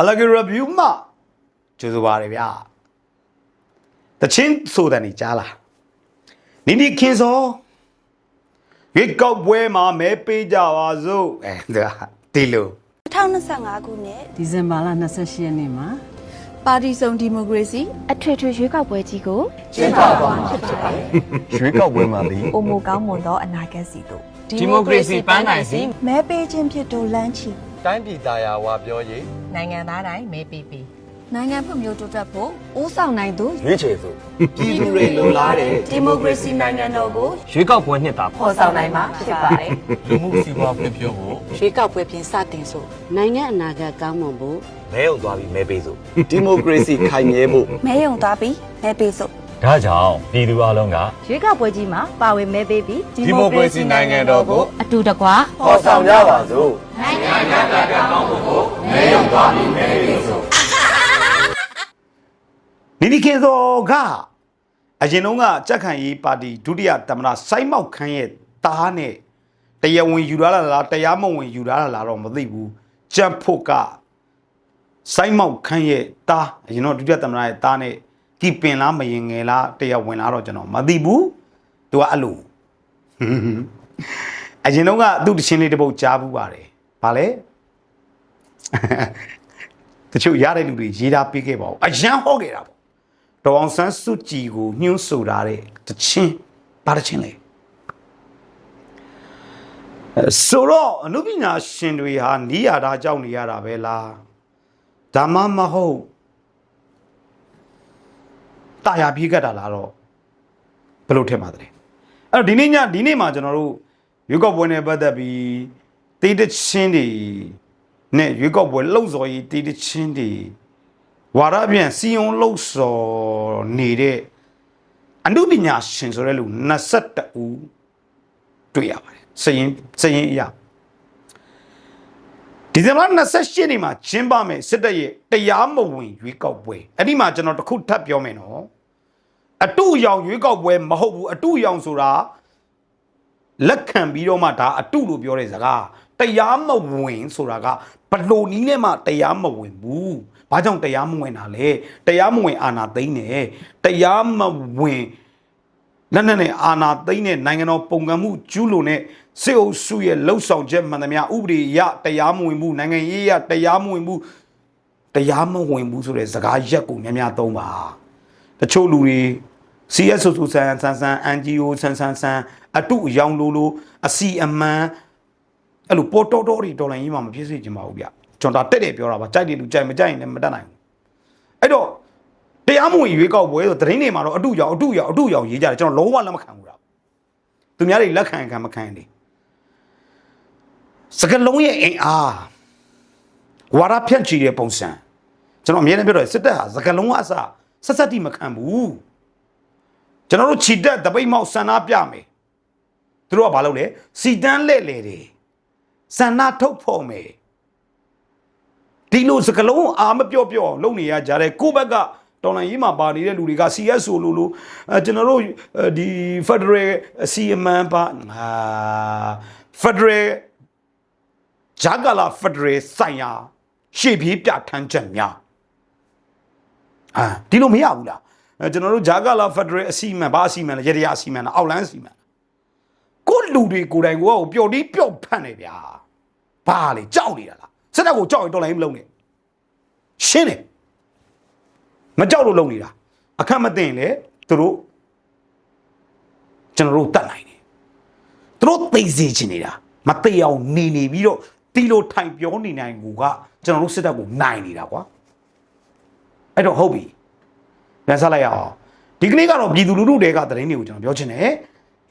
အလဂရဗျူးမှာကျိုးဆိုပါတယ်ဗျာတချင်းဆိုတဲ့နေကြားလားနိနိခင်စောရေကောက်ပွဲမှာမဲပေးကြပါစို့အဲဒါဒီလို2025ခုနှစ်ဒီဇင်ဘာလ28ရက်နေ့မှာပါတီစုံဒီမိုကရေစီအထွေထွေရွေးကောက်ပွဲကြီးကိုရွေးကောက်ပွဲမှာသည်ပုံမကောင်းမွန်သောအနာဂတ်စီတို့ဒီမိုကရေစီပန်းနိုင်စီမဲပေးခြင်းဖြစ်တို့လမ်းချီ တိုင်းပြည်သားယာဝါပြောရေးနိုင်ငံသားတိုင်းမဲပေးပေးနိုင်ငံဖွံ့ဖြိုးတိုးတက်ဖို့ဦးဆောင်နိုင်သူရွေးချယ်သူပြည်သူတွေလိုလားတဲ့ဒီမိုကရေစီနိုင်ငံတော်ကိုရွေးကောက်ပွဲနှစ်တာဖော်ဆောင်နိုင်မှာဖြစ်ပါတယ်လူမှုစီးပွားဖွံ့ဖြိုးဖို့ရွေးကောက်ပွဲပြင်စတင်ဆိုနိုင်ငံအနာဂတ်ကောင်းမွန်ဖို့မဲုံသွားပြီးမဲပေးစို့ဒီမိုကရေစီခိုင်မြဲဖို့မဲယုံသွားပြီးမဲပေးစို့ ဒါကြောင့်ပြည်သူအလုံးကရွေးကောက်ပွဲကြီးမှာပါဝင်မဲပေးပြီးဒီမိုကရေစီနိုင်ငံတော်ကိုအတူတကွာဖော်ဆောင်ကြပါစို့နိနိခင်စောကအရင်တုန်းကကြက်ခံရေးပါတီဒုတိယသမ္မတစိုင်းမောက်ခန်းရဲ့တားနဲ့တရားဝင်ယူရလာလားတရားမဝင်ယူရလာလားတော့မသိဘူးကြက်ဖို့ကစိုင်းမောက်ခန်းရဲ့တားအရင်တော့ဒုတိယသမ္မတရဲ့တားနဲ့ ဒီပင်လားမရင်ငယ်လားတရားဝင်လားတော့ကျွန်တော်မသိဘူးသူကအဲ့လိုအရင်တုန်းကသူ့တချင်းလေးတစ်ပုတ်ကြားဘူးပါတယ်ဗာလဲတချို့ရတဲ့လူတွေရေးတာပေးခဲ့ပါဦးအရန်ဟောခဲ့တာပေါ့ဒေါအောင်ဆန်းစုကြည်ကိုညှို့ဆိုတာတဲ့တချင်းဘာတချင်းလဲအဲဆိုတော့အနုပညာရှင်တွေဟာနီးရတာကြောက်နေရတာပဲလားဒါမှမဟုတ် တာယာပြေးကတ်တာလားတော့ဘယ်လိုထင်ပါသလဲအဲ့တော့ဒီနေ့ညဒီနေ့မှာကျွန်တော်တို့ရွေးကောက်ပွဲနဲ့ပတ်သက်ပြီးတေးတချင်းတွေနဲ့ရွေးကောက်ပွဲလှုပ်စော်ရေးတေးတချင်းတွေဝါရပြန်စီယုံလှုပ်စော်နေတဲ့အနုပညာရှင်ဆိုတဲ့လူ22ဦးတွေ့ရပါတယ်စရင်စရင်အရာဒီဇင်ဘာ28နေ့မှာကျင်းပမယ်စစ်တပ်ရဲ့တရားမဝင်ရွေးကောက်ပွဲအဲ့ဒီမှာကျွန်တော်တစ်ခုထပ်ပြောမယ်နော် အတူရောင်ရွေးကောက်ပွဲမဟုတ်ဘူးအတူရောင်ဆိုတာလက်ခံပြီးတော့မှဒါအတုလို့ပြောတဲ့စကားတရားမဝင်ဆိုတာကဘလို့နီးနဲ့မှတရားမဝင်ဘူး။ဘာကြောင့်တရားမဝင်တာလဲ။တရားမဝင်အာဏာသိမ်းတယ်။တရားမဝင်လက်နက်နဲ့အာဏာသိမ်းတဲ့နိုင်ငံတော်ပုံကံမှုကျူးလွန်တဲ့စစ်အုပ်စုရဲ့လှုပ်ဆောင်ချက်မှန်သမျှဥပဒေရတရားမဝင်ဘူးနိုင်ငံရေးရတရားမဝင်ဘူးတရားမဝင်ဘူးဆိုတဲ့စကားရက်ကိုများများသုံးပါတချို့လူတွေ CS ဆူဆူဆန်ဆန်ဆန် NGO ဆန်ဆန်ဆန်အတုအယောင်လိုလိုအစီအမန်အဲ့လိုပေါ်တော်တော်တွေတော်လိုင်းကြီးမှမဖြစ်စေချင်ပါဘူးဗျကျွန်တော်တက်တယ်ပြောတာပါကြိုက်တယ်လူကြိုက်မကြိုက်ရင်လည်းမတတ်နိုင်ဘူးအဲ့တော့တရားမဝင်ရွေးကောက်ပွဲဆိုသတင်းတွေမှာတော့အတုအယောင်အတုအယောင်အတုအယောင်ရေးကြတယ်ကျွန်တော်လုံးဝလက်မခံဘူးလားသူများတွေလက်ခံခံမခံတယ်စကလုံးရဲ့အင်အားဝါရဖြန့်ချီတဲ့ပုံစံကျွန်တော်အမြဲတမ်းပြောတယ်စစ်တပ်ဟာစကလုံးကအစဆက်ဆက်တိမခံဘူး ကျွန်တော်တို့ခြိတက်တပိတ်မောက်ဆန္ဒပြမယ်သူတို့ကဘာလုပ်လဲစီတန်းလဲ့လေတယ်ဆန္ဒထုတ်ဖို့မယ်ဒီလိုစကလုံးအာမပြော့ပြော့လုပ်နေရကြတဲ့ကိုယ့်ဘက်ကတော်လိုင်းရေးမှာပါနေတဲ့လူတွေက CSO လို့လို့အဲကျွန်တော်တို့အဲဒီ Federal CMN ပါအာ Federal ဂျာဂလာ Federal ဆိုင်ရာရှေ့ပြေးပြဋ္ဌာန်းချက်များအာဒီလိုမရဘူးလားအဲ ကျွန်တော်တို့ဂျာကာလာဖက်ဒရယ်အစီအမံဘာအစီအမံလဲရရအစီအမံလားအောက်လန်းအစီအမံလားကိုလူတွေကိုယ်တိုင်ကိုပျော်တီးပျော့ဖန့်နေဗျာဘာလေကြောက်နေတာလားစက်တက်ကိုကြောက်ရင်တော်လိုင်းမလုံးနဲ့ရှင်းတယ်မကြောက်လို့လုံးနေတာအခက်မသိရင်လေသူတို့ကျွန်တော်တို့တတ်နိုင်တယ်သူတို့သိစေချင်နေတာမသိအောင်နေနေပြီးတော့တီလိုထိုင်ပြောနေနိုင်ကူကကျွန်တော်တို့စစ်တပ်ကိုနိုင်နေတာကွာအဲ့တော့ဟုတ်ပြီ ပြန်ဆက်လိုက်ရအောင်ဒီကနေ့ကတော့ပြည်သူလူထုတွေကသတင်းတွေကိုကျွန်တော်ပြောချင်တယ်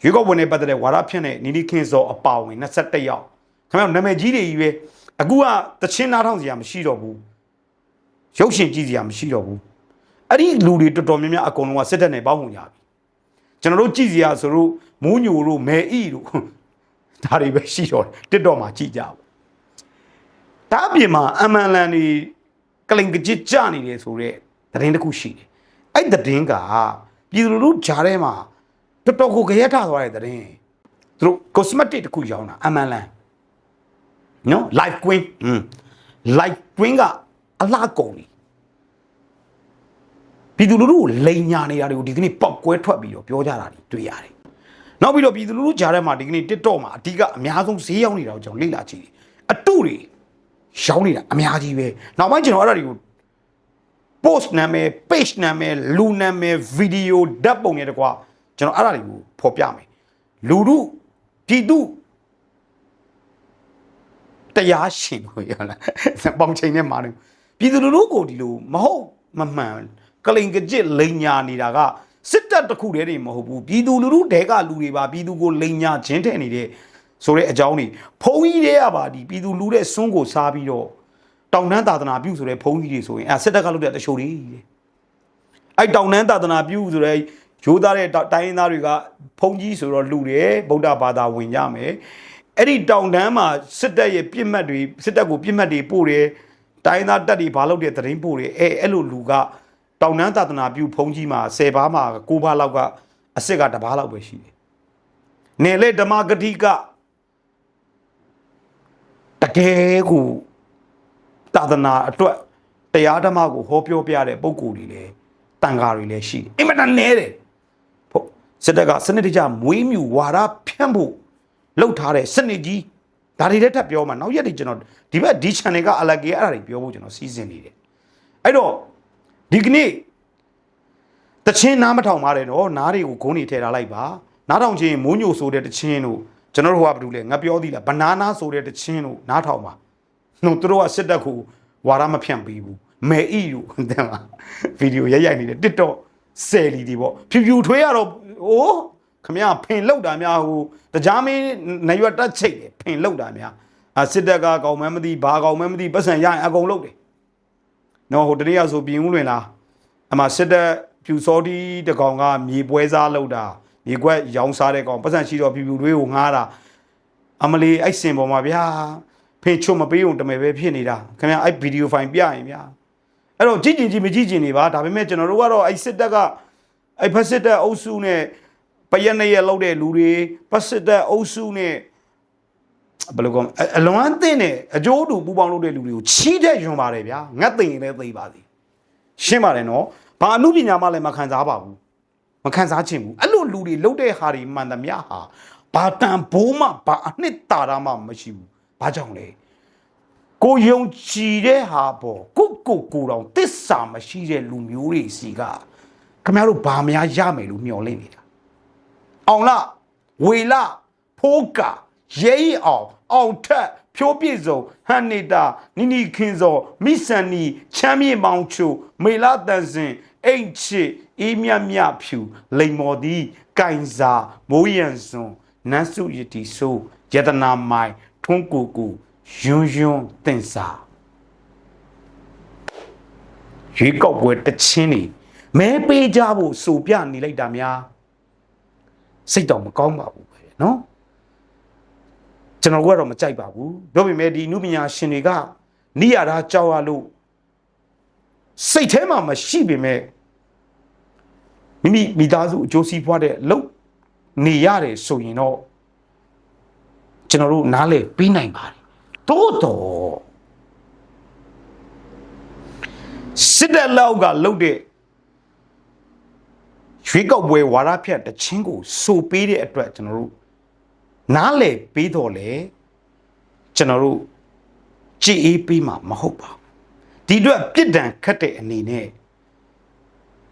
ရွေးကောက်ပွဲနဲ့ပတ်သက်တဲ့ဝါဒဖြန့်တဲ့နီနီခင်းစောအပါဝင်21ယောက်ခင်ဗျားတို့နာမည်ကြီးတွေကြီးပဲအခုကတချင်းနားထောင်စရာမရှိတော့ဘူးရုပ်ရှင်ကြည့်စရာမရှိတော့ဘူးအဲ့ဒီလူတွေတော်တော်များများအကုန်လုံးကစစ်တပ်နဲ့ပေါင်းဝင်ကြပြီကျွန်တော်တို့ကြည့်စရာဆိုလို့မိုးညိုတို့မဲဤတို့ဒါတွေပဲရှိတော့တယ်တစ်တော့မှကြည့်ကြဘူးဒါအပြင်မှာအမှန်လန်တွေကလင်ကကြစ်ကြနေတယ်ဆိုတော့သတင်းတစ်ခုရှိတယ် အဲ့သတင်းကပြည်သူလူထုဂျားထဲမှာတော်တော်ကိုကြရက်ထသွားတဲ့သတင်းသူတို့ cosmetic တစ်ခုရောင်းတာအမှန်လန်နော် live queen อืม live queen ကအလားကုန်ပြီပြည်သူလူထုကိုလိန်ညာနေတာတွေကိုဒီကနေ့ပောက်ကွဲထွက်ပြီးတော့ပြောကြတာတွေတွေ့ရတယ်နောက်ပြီးတော့ပြည်သူလူထုကြားထဲမှာဒီကနေ့ TikTok မှာအဓိကအများဆုံးဈေးရောက်နေတာကိုကျွန်တော်လေ့လာကြည့်တယ်အတုတွေရောင်းနေတာအများကြီးပဲနောက်ပိုင်းကျွန်တော်အဲ့ဒါတွေကို post နာမည် page နာမည်လူနာမည် video ဓာတ်ပုံတွေတကွာကျွန်တော်အဲ့ဒါတွေကိုဖော်ပြမယ်လူထုပြည်သူတရားရှင်လို့ရလားပေါင်ချိန်နဲ့မာတယ်ပြည်သူလူထုကိုဒီလိုမဟုတ်မမှန်ကလိန်ကကြစ်လိန်ညာနေတာကစစ်တပ်တစ်ခုတည်းတွေမဟုတ်ဘူးပြည်သူလူထုတဲကလူတွေပါပြည်သူကိုလိန်ညာခြင်းတဲ့နေတဲ့ဆိုတဲ့အကြောင်းတွေဖုံးကြီးတွေကပါဒီပြည်သူလူတဲ့စွန်းကိုစားပြီးတော့ တောင်တန်းသာသနာပြုဆိုတဲ့ဖုံးကြီးတွေဆိုရင်အဲစစ်တပ်ကလုပ်တဲ့တချို့တွေတဲ့အဲ့တောင်တန်းသာသနာပြုဆိုတဲ့ရိုးသားတဲ့တောတိုင်းရင်းသားတွေကဘုန်းကြီးဆိုတော့လူတယ်ဗုဒ္ဓဘာသာဝင်ကြမယ်အဲ့ဒီတောင်တန်းမှာစစ်တပ်ရဲ့ပြစ်မှတ်တွေစစ်တပ်ကိုပြစ်မှတ်တွေပို့တယ်တိုင်းရင်းသားတပ်တွေဘာလုပ်တဲ့သတင်းပို့တယ်အဲအဲ့လိုလူကတောင်တန်းသာသနာပြုဘုန်းကြီးမှာ10ဘားမှာ9ဘားလောက်ကအစ်စ်ကတစ်ဘားလောက်ပဲရှိတယ်နယ်လေဓမ္မဂတိကတကယ်ကို သာသနာအတွက်တရားဓမ္မကိုဟောပြောပြတဲ့ပုံကိုယ်တွေလည်းတန်ဃာတွေလည်းရှိတယ်အင်မတန်နဲတယ်ဖို့စစ်တပ်ကစနစ်တကျမွေးမြူဝါဒဖြန့်ဖို့လှုပ်ထားတဲ့စနစ်ကြီးဒါတွေလည်းထပ်ပြောမှာနောက်ရက်တွေကျွန်တော်ဒီဘက်ဒီ channel ကအလကေအဲ့ဒါတွေပြောဖို့ကျွန်တော်စီစဉ်နေတယ်အဲ့တော့ဒီကနေ့တချင်းနားမထောင်ပါတယ်နော်နားတွေကိုဂုံးနေထည့်ထားလိုက်ပါနားထောင်ချင်းမိုးညိုဆိုတဲ့တချင်းတို့ကျွန်တော်တို့ကဘာလို့လဲငါပြောသေးလားဘနာနာဆိုတဲ့တချင်းတို့နားထောင်ပါ နှုတ်တို့ကစစ်တပ်ကိုဝါရမဖြန့်ပေးဘူးမဲအီတို့တဲ့မှာဗီဒီယိုရိုက်ရိုက်နေတယ် TikTok ဆယ်လီတွေပေါ့ဖြူဖြူထွေးရတော့အိုးခမရဖင်လောက်တာများဟိုတကြားမင်းနရွက်တက်ချိတ်တယ်ဖင်လောက်တာများအာစစ်တပ်ကကောင်မဲမသိဘာကောင်မဲမသိပတ်စံရရင်အကုန်လောက်တယ်နော်ဟိုတနေ့ကဆိုပြင်ဦးလွင်လားအမစစ်တပ်ဖြူစောတီတကောင်ကမြေပွဲစားလောက်တာမြေကွက်ရောင်းစားတဲ့ကောင်ပတ်စံရှိတော့ဖြူဖြူတွေးကိုငားတာအမလီအဲ့စင်ပေါ်မှာဗျာ ဖေချွတ်မပေးုံတမယ်ပဲဖြစ်နေတာခင်ဗျာအဲ့ဗီဒီယိုဖိုင်ပြရင်ဗျာအဲ့တော့ကြည့်ကြင်ကြည့်မကြည့်ကြင်နေပါဒါပေမဲ့ကျွန်တော်တို့ကတော့အဲ့စစ်တပ်ကအဲ့ဖက်စစ်တပ်အုပ်စုနဲ့ပယက်နေရလောက်တဲ့လူတွေဖက်စစ်တပ်အုပ်စုနဲ့ဘယ်လိုကောအအလွန်အသင့်နဲ့အကျိုးတူပူပေါင်းလုပ်တဲ့လူတွေကိုချီးတဲ့ယွန်ပါတယ်ဗျာငတ်သိရင်လည်းသိပါသည်ရှင်းပါတယ်နော်ဘာအမှုပညာမှလည်းမခံစားပါဘူးမခံစားချင်ဘူးအဲ့လိုလူတွေလုပ်တဲ့ဟာတွေမှန်သမျှဟာဘာတန်ဘိုးမှဘာအနှစ်တာရမှမရှိဘူး ဘာကြောင့်လဲကိုယုံကြည်တဲ့ဟာပေါ့ကိုကိုကိုတောင်တစ္ဆာမရှိတဲ့လူမျိုးတွေစီကခင်ဗျားတို့ဘာများရမယ်လို့မျှော်လင့်နေတာအောင်လားဝေလာဖိုးကာရဲရီအောင်အောင်ထက်ဖြိုးပြည့်စုံဟန်နေတာနီနီခင်စောမိဆန်နီချမ်းမြေမောင်ချိုမေလာတန်စင်အိတ်ချစ်အေးမြတ်မြဖြူလိန်မော်ဒီကင်စာမိုးရန်စွန်နန်းစုရတီဆိုးယတနာမိုင် ထွန်းကိုကိုယွန်းယွန်းတင်စာရွေးကောက်ပွဲတချင်းနေမဲပေးကြဖို့ဆိုပြနေလိုက်တာများစိတ်တော့မကောင်းပါဘူးပဲเนาะကျွန်တော်ကတော့မကြိုက်ပါဘူးပြောပေမဲ့ဒီနုပညာရှင်တွေကနိယာတာကြောက်ရလို့စိတ်ထဲမှာမရှိပေမဲ့မိမိမိသားစုအကျိုးစီးပွားတဲ့အလုပ်နေရတယ်ဆိုရင်တော့ ကျွန်တော်တို့နားလေပြီးနိုင်ပါတယ်တိုးတော့စစ်တပ်လောက်ကလုတ်တဲ့ရွေးကောက်ပွဲဝါရဖြတ်တချင်းကိုစိုးပေးတဲ့အတွက်ကျွန်တော်တို့နားလေပေးတော့လေကျွန်တော်တို့ကြည်အေးပေးမှာမဟုတ်ပါဘူးဒီအတွက်ပြစ်ဒဏ်ခတ်တဲ့အနေနဲ့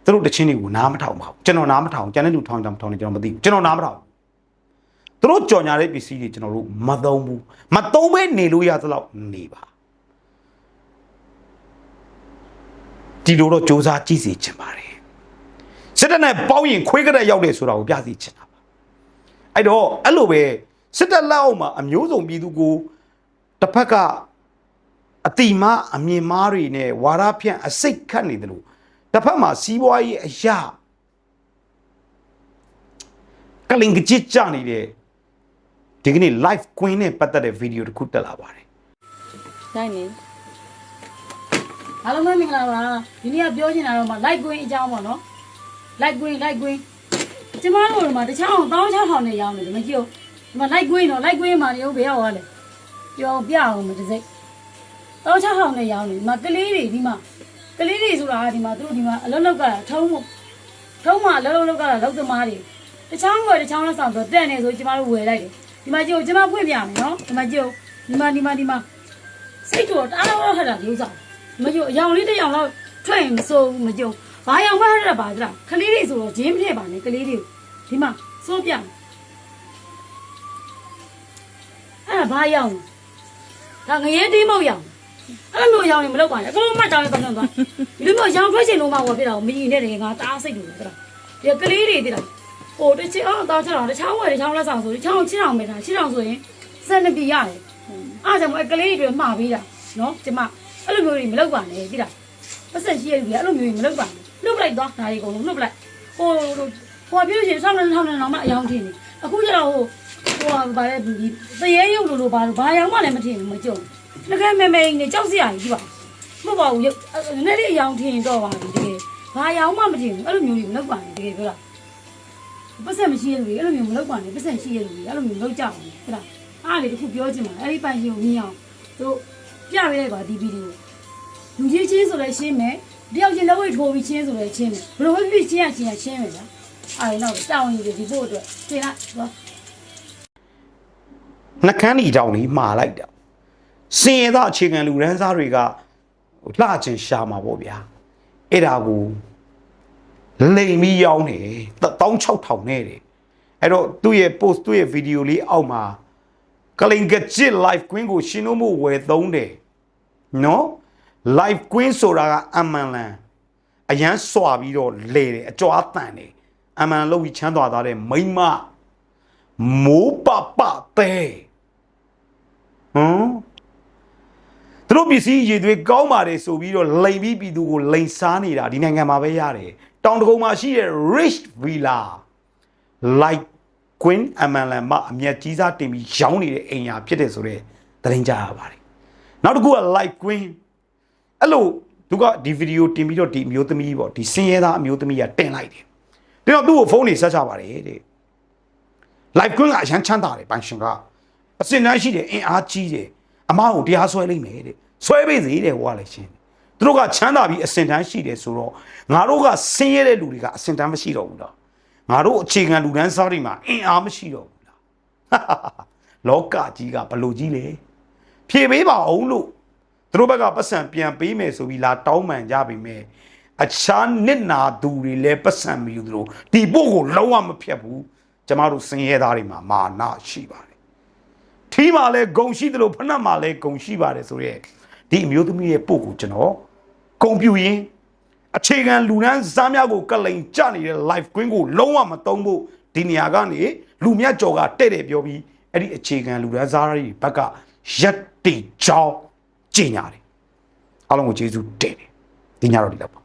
သူတို့တချင်းတွေကိုနားမထောင်ပါဘူးကျွန်တော်နားမထောင်ကျန်တဲ့လူထောင်ကြမထောင်နေကျွန်တော်မသိဘူးကျွန်တော်နားမထောင် သူတို့ကြော်ညာတဲ့ပစ္စည်းတွေကျွန်တော်တို့မသုံးဘူးမသုံးဘဲနေလို့ရသလောက်နေပါဒီလိုတော့စ조사ကြည့်စီချင်ပါတယ်စစ်တပ်နဲ့ပေါင်းရင်ခွေးကတဲ့ရောက်တယ်ဆိုတာကိုပြစီချင်တာပါအဲ့တော့အဲ့လိုပဲစစ်တပ်လက်အောက်မှာအမျိုးစုံပြည်သူကိုတစ်ဖက်ကအတိမအမြင်မားတွေနဲ့ဝါရဖြန့်အစိတ်ခတ်နေတယ်လို့တစ်ဖက်မှာစီးပွားရေးအရာကလင်ကကြစ်ကြနေတဲ့ ဒီကနေ့ live queen နဲ့ပတ်သက်တဲ့ဗီဒီယိုတစ်ခုတက်လာပါတယ်နိုင်နေအားလုံးပဲမင်္ဂလာပါဒီနေ့ကပြောချင်တာတော့မှ light green အကြောင်းပေါ့နော် light green light green ကျမတို့ကတခြားအောင်16000နဲ့ရောင်းနေတယ်မကြည့်ဘူးဒီမှာ light green တော့ light green မှာနေဦးဘယ်ရောက်သွားလဲပြောအောင်ပြအောင်မတစ်စိတ်တောင်းချဟောင်းနဲ့ရောင်းနေဒီမှာကလေးတွေဒီမှာကလေးတွေဆိုတာကဒီမှာသူတို့ဒီမှာအလုံးလောက်ကတာထုံးမို့ထုံးမှာအလုံးလုံးလောက်ကတာလောက်သမားတွေတချောင်းဝယ်တချောင်းလက်ဆောင်ဆိုတက်နေဆိုကျမတို့ဝယ်လိုက်တယ် ဒီမှာကြည့်ကျမဖွင့်ပြမယ်နော်ဒီမှာကြည့်ဒီမှာဒီမှာဒီမှာစိတ်တော်တအားတော့ဟဲ့တာဒီဥစ္စာမကြည့်အယောင်လေးတစ်ယောင်တော့ထွက်ရင်မစိုးဘူးမကြည့်ဘာယောင်မှဟဲ့တာပါကြလားကလေးတွေဆိုတော့ဂျင်းမထည့်ပါနဲ့ကလေးတွေဒီမှာစိုးပြမယ်အဲ့ဒါဘာယောင်ဒါငရဲတီးမောက်ယောင်အဲ့လိုရောင်နေမလုပ်ပါနဲ့အကုန်လုံးမှတ်တောင်းရတော့သွားဒီလိုမျိုးရောင်ထွက်ချင်လို့မှဝယ်ပြတာကိုမကြီးနဲ့တကယ်ငါတအားစိတ်လို့ပြတာဒီကလေးတွေတိတာ ဟိုတစ်ချင်အောင်တောင်းချတော့တစ်ချောင်းဝယ်တစ်ချောင်းလက်ဆောင်ဆိုတစ်ချောင်းချစ်အောင်ပဲတာချစ်အောင်ဆိုရင်စက်နှစ်ပြရတယ်အားကြောင့်အဲ့ကလေးတွေမှားပေးတာနော်ကျမအဲ့လိုမျိုးတွေမလုပ်ပါနဲ့တိတာပတ်စံရှိရလူတွေအဲ့လိုမျိုးတွေမလုပ်ပါနဲ့လှုပ်လိုက်သွားဒါတွေအကုန်လုံးလှုပ်လိုက်ဟိုဟိုပြောရင်ဆောင်းနေဆောင်းနေတော့မှအယောင်ထင်းနေအခုကျတော့ဟိုဟိုဗာလဲဒီသရဲရုပ်လိုလိုပါလို့ဘာရောင်မှလည်းမထင်ဘူးမကြုံတကယ်မဲမဲနေကြောက်စရာကြီးပါမဟုတ်ပါဘူးနည်းနည်းလေးအယောင်ထင်တော့ပါဘူးတကယ်ဘာရောင်မှမထင်ဘူးအဲ့လိုမျိုးကြီးမလုပ်ပါနဲ့တကယ်ပြောတာ ပတ်စံမရှိရလူတွေအဲ့လိုမျိုးမလုပ်ပါနဲ့ပတ်စံရှိရလူတွေအဲ့လိုမျိုးလုပ်ကြအောင်ဟုတ်လားအားလေတခုပြောချင်ပါအဲ့ဒီပိုင်ရှင်ကိုမြင်အောင်တို့ပြပေးလိုက်ပါဒီဗီဒီယိုလူကြီးချင်းဆိုလဲရှင်းမယ်တယောက်ချင်းလက်ဝဲထိုးပြီးချင်းဆိုလဲရှင်းမယ်ဘလို့ဖြစ်ဖြစ်ချင်းရချင်းရရှင်းမယ်ဗျာအဲ့တော့တောင်းရည်ဒီဖို့အတွက်ရှင်းလိုက်တော့နှကန်းဤတောင်လေးမှားလိုက်တာစင်ရသောအခြေခံလူရန်စားတွေကဟိုလှချင်ရှာမှာပေါ့ဗျာအဲ့ဒါကို လိမ်ပြီးရောင်းနေ16000နဲ့တယ်အဲ့တော့သူ့ရဲ့ post သူ့ရဲ့ video လေးအောက်မှာကလင်ကကြစ် live queen ကိုရှင်းလို့မို့ဝယ်သုံးတယ်နော် live queen ဆိုတာကအမှန်လန်အရန်စွာပြီးတော့လေတယ်အကြွားတန်တယ်အမှန်လုံးပြီးချမ်းသာသွားတဲ့မိန်းမမိုးပပတဲ့ဟမ်သူတို့ပစ္စည်းရည်သွေးကောင်းပါတယ်ဆိုပြီးတော့လိန်ပြီးပြည်သူကိုလိန်စားနေတာဒီနိုင်ငံမှာပဲရတယ် တောင်တကုံမှာရှိတဲ့ rich villa like queen အမှန်လန်မအမျက်ကြီးစားတင်ပြီးရောင်းနေတဲ့အိမ်ယာဖြစ်တယ်ဆိုတော့သတင်းကြရပါတယ်နောက်တစ်ခုက like queen အဲ့လိုသူကဒီဗီဒီယိုတင်ပြီးတော့ဒီအမျိုးသမီးပေါ့ဒီစင်ရဲသားအမျိုးသမီးကတင်လိုက်တယ်ပြီးတော့သူ့ကိုဖုန်းနေဆက်ချပါတယ်တဲ့ live queen ကအရန်ချမ်းသာတယ်ပိုင်ရှင်ကအစင်တန်းရှိတယ်အင်အားကြီးတယ်အမကိုတရားဆွဲလိုက်မယ်တဲ့ဆွဲပေးစေတဲ့ဟိုကလည်းရှင်းတယ် သူတို့ကချမ်းသာပြီးအစင်တန်းရှိတယ်ဆိုတော့ငါတို့ကဆင်းရဲတဲ့လူတွေကအစင်တန်းမရှိတော့ဘူးလားငါတို့အခြေခံလူတန်းစားတွေမှာအင်အားမရှိတော့ဘူးလားလောကကြီးကဘလို့ကြီးလဲဖြေပေးပါအောင်လို့သူတို့ဘက်ကပတ်စံပြန်ပေးမယ်ဆိုပြီးလာတောင်းပန်ကြပြီမဲ့အခြားနစ်နာသူတွေလည်းပတ်စံမယူသလိုဒီပို့ကိုလုံးဝမဖြတ်ဘူးကျမတို့စင်ရဲသားတွေမှာမာနရှိပါတယ်ထီးမှာလည်းဂုံရှိသလိုဖဏတ်မှာလည်းဂုံရှိပါတယ်ဆိုရက် ဒီအမျိုးသမီးရဲ့ပို့ကိုကျွန်တော်ဂုံပြူရင်းအခြေခံလူနန်းစားများကိုကလိန်ကြနေတဲ့ live queen ကိုလုံးဝမတုံးဖို့ဒီနေရာကနေလူမြတ်ကြော်ကတဲ့တယ်ပြောပြီးအဲ့ဒီအခြေခံလူနန်းစားတွေဘက်ကရက်တီချောင်းကျင်ညာတယ်အားလုံးကိုကျေးဇူးတင်တယ်ဒီညတော့ဒီလောက်ပါ